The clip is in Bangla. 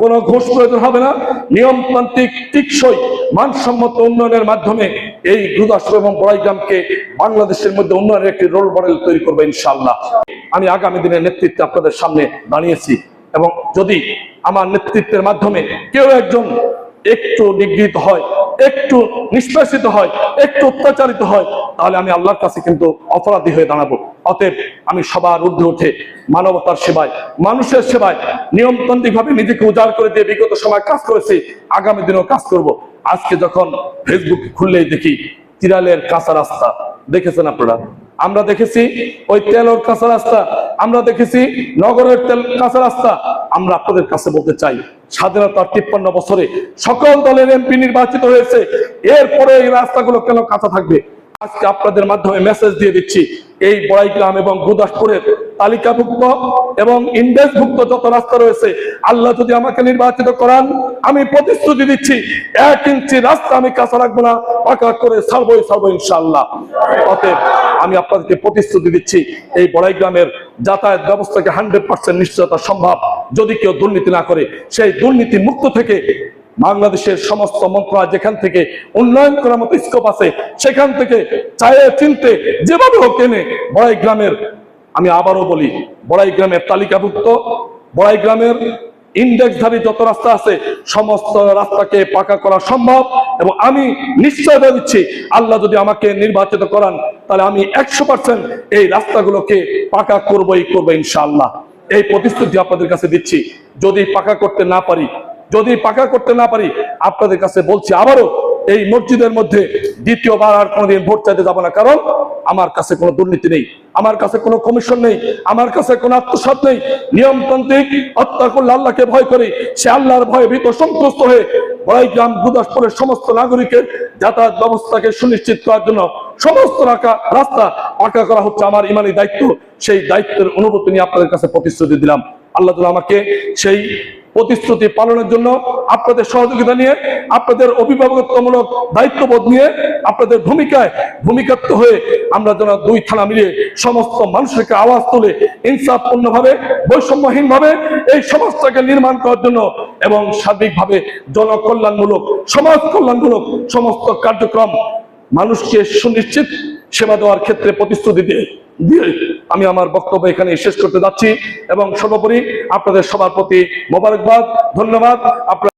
কোনো ঘোষ প্রয়োজন হবে না। নিয়মতান্ত্রিক, টিকসই, মানসম্মত উন্নয়নের মাধ্যমে এই গুরুদাসপুর এবং বড়াইগ্রামকে বাংলাদেশের মধ্যে উন্নয়নের একটি রোল মডেল তৈরি করবে ইনশাআল্লাহ। আমি আগামী দিনের নেতৃত্বে আপনাদের সামনে দাঁড়িয়েছি এবং যদি আমার নেতৃত্বের মাধ্যমে কেউ একজন একটু নিগৃহীত হয়, একটু নিষ্পেষিত হয়, একটু অত্যাচারিত হয়, তাহলে আমি আল্লাহর কাছে কিন্তু অপরাধী হয়ে দাঁড়াবো। অতএব আমি সবার ঊর্ধ্বে উঠে মানবতার সেবায়, মানুষের সেবায় নিয়মতান্ত্রিক ভাবে নিজেকে উজাড় করে দিয়ে বিগত সময় কাজ করেছি, আগামী দিনেও কাজ করব। আজকে যখন ফেসবুক খুললেই দেখি তিরালের কাঁচা রাস্তা। দেখেছেন আপনারা? আমরা দেখেছি ওই তেলর কাঁচা রাস্তা, আমরা দেখেছি নগরের তেল কাঁচা রাস্তা। আমরা আপনাদের কাছে বলতে চাই স্বাধীনতার তিপ্পান্ন বছরে সকল দলের এমপি নির্বাচিত হয়েছে। এরপরে এই রাস্তাগুলো কেন কাঁচা থাকবে? আজকে আপনাদের মাধ্যমে মেসেজ দিয়ে দিচ্ছি এই বড়াইগ্রাম এবং গুদাসপুরের তালিকাভুক্ত এবং ইন্ডেক্সভুক্ত যত রাস্তা রয়েছে, আল্লাহ যদি আমাকে নির্বাচিত করান, আমি প্রতিশ্রুতি দিচ্ছি, এক ইঞ্চি রাস্তা আমি কাঁচা রাখব না, পাকা করে ছাড়বই ছাড়বো ইনশাআল্লাহ। অতএব আমি আপনাদেরকে প্রতিশ্রুতি দিচ্ছি, এই বড়াইগ্রামের যাতায়াত ব্যবস্থাকে হান্ড্রেড পার্সেন্ট নিশ্চয়তা সম্ভব। যদি কেউ দুর্নীতি না করে, সেই দুর্নীতি মুক্ত থেকে বাংলাদেশের সমস্ত মন্ত্রণালয় যেখান থেকে উন্নয়ন করার মতো স্কোপ আছে, সেখান থেকে চায়ে চিনতে যেভাবে হোক এনে বড়াই গ্রামের, আমি আবারও বলি, বড়াই গ্রামের তালিকাভুক্ত, বড়াই গ্রামের ইন্ডেক্সধারী যত রাস্তা আছে, সমস্ত রাস্তাকে পাকা করা সম্ভব এবং আমি নিশ্চয়তা দিচ্ছি, আল্লাহ যদি আমাকে নির্বাচিত করান, তাহলে আমি একশো পার্সেন্ট এই রাস্তাগুলোকে পাকা করবোই করব ইনশাআল্লাহ। এই প্রতিশ্রুতি আপনাদের কাছে দিচ্ছি, যদি পাকা করতে না পারি যদি পাকা করতে না পারি, আপনাদের কাছে বলছি আবারও, এই মসজিদের মধ্যে দ্বিতীয়বার আর কোনোদিন ভোট চাইতে যাব না। কারণ আমার কাছে কোনো দুর্নীতি নেই, আমার কাছে কোনো কমিশন নেই, আমার কাছে কোনো আত্মসাত নেই। নিয়মতান্ত্রিক হত্যা করলে আল্লাহকে ভয় করি, সে আল্লাহর ভয়ে ভীত সন্তুষ্ট হয়ে বড়াইগ্রাম গুদাসপুরের সমস্ত নাগরিকের যাতায়াত ব্যবস্থাকে সুনিশ্চিত করার জন্য সমস্ত রাখা রাস্তা পাকা করা হচ্ছে আমার ইমানি দায়িত্ব। সেই দায়িত্বের অনুভূতি নিয়ে আপনাদের কাছে প্রতিশ্রুতি দিলাম। আল্লাহ আমাকে সেই প্রতিশ্রুতি পালনের জন্য আপনাদের সহযোগিতা নিয়ে, আপনাদের অভিভাবকত্বমূলক দায়িত্ববোধ নিয়ে, আপনাদের ভূমিকায় ভূমিকাত্ব হয়ে আমরা যেন দুই থানা মিলিয়ে সমস্ত মানুষকে আওয়াজ তুলে ইনসাফপূর্ণ ভাবে বৈষম্যহীন ভাবে এই সমাজটাকে নির্মাণ করার জন্য এবং সার্বিকভাবে জনকল্যাণমূলক সমাজ কল্যাণমূলক সমস্ত কার্যক্রম মানুষকে সুনিশ্চিত সেবা দেওয়ার ক্ষেত্রে প্রতিশ্রুতি দিয়ে দিয়ে আমি আমার বক্তব্য এখানে শেষ করতে যাচ্ছি এবং সর্বোপরি আপনাদের সবার প্রতি মোবারকবাদ, ধন্যবাদ। আপনার